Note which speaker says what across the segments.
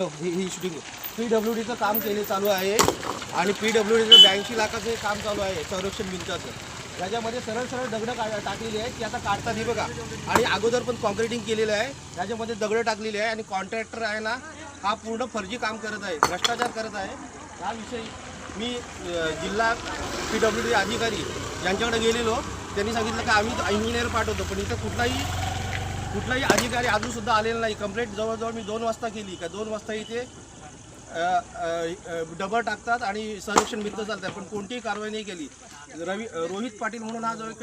Speaker 1: ही ही shooting P W डीचं काम केले चालू आहे आणि पी डब्ल्यू डीचं ब्याऐंशी लाखाचं हे काम चालू आहे संरक्षण भिंताचं याच्यामध्ये सरळ सरळ दगडं का टाकलेली आहेत ती आता काढतात हे बघा. आणि अगोदर पण कॉन्क्रिटिंग केलेलं आहे याच्यामध्ये दगडं टाकलेली आहे आणि कॉन्ट्रॅक्टर आहे ना हा पूर्ण फर्जी काम करत आहे भ्रष्टाचार करत आहे. याविषयी मी जिल्हा पी डब्ल्यू डी अधिकारी यांच्याकडे गेलेलो. त्यांनी सांगितलं की आम्ही इंजिनियर पाठवतो पण इथं कुठलाही कुठलाही अधिकारी अजून सुद्धा आलेला नाही. कंप्लेंट जवळजवळ मी दोन वाजता केली. का दोन वाजता इथे डबल टाकतात आणि संरक्षण भिंत चालतात. पण कोणतीही कारवाई नाही केली. रवी रोहित पाटील म्हणून हा जो एक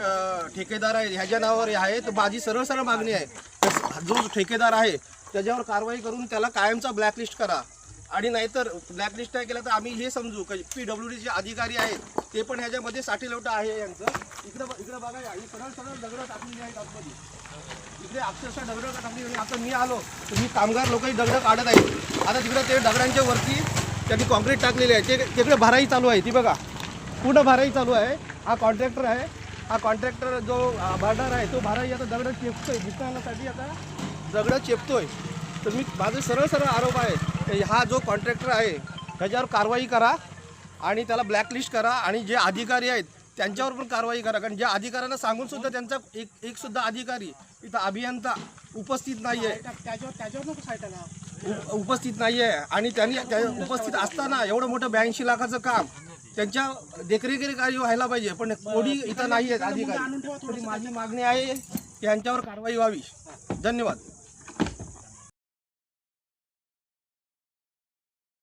Speaker 1: ठेकेदार आहे ह्याच्या नावावर हे आहे. तर माझी सरळ सरळ मागणी आहे. जो ठेकेदार आहे त्याच्यावर कारवाई करून त्याला कायमचा ब्लॅकलिस्ट करा. आणि नाहीतर ब्लॅकलिस्ट नाही केलं तर आम्ही हे समजू की पी डब्ल्यू डीचे अधिकारी आहेत ते पण ह्याच्यामध्ये साठीलोट आहे यांचं. इकडं इकडं बघा हे सरळ सरळ दगडं टाकलेली आहेत आतमध्ये. इकडे अक्षरशः दगडं टाकली आणि आता मी आलो तर मी कामगार लोकही दगडं काढत आहेत. आता तिकडं ते दगडांच्या वरती त्यांनी कॉन्क्रीट टाकलेले आहे. ते तिकडे भराई चालू आहे ती बघा. पूर्ण भराई चालू आहे. हा कॉन्ट्रॅक्टर आहे. हा कॉन्ट्रॅक्टर जो भांडार आहे तो भराई आता दगडं चेपतोय. दिसण्यासाठी आता दगडं चेपतोय. तर मी माझे सरळ सरळ आरोप आहे. हा जो कॉन्ट्रॅक्टर आहे त्याच्यावर कारवाई करा आणि त्याला ब्लॅकलिस्ट करा आणि जे अधिकारी आहेत त्यांच्यावर पण कारवाई करा. कारण ज्या अधिकाऱ्यांना सांगून सुद्धा त्यांचा एक एक सुद्धा अधिकारी इथं अभियंता उपस्थित नाही आहे उपस्थित नाही आहे आणि त्यांनी त्या उपस्थित असताना एवढं मोठं ब्याऐंशी लाखाचं काम त्यांच्या देखरेखी कार्य व्हायला पाहिजे. पण कोणी इथं नाही आहेत अधिकारी. माझी मागणी आहे की यांच्यावर कारवाई व्हावी. धन्यवाद.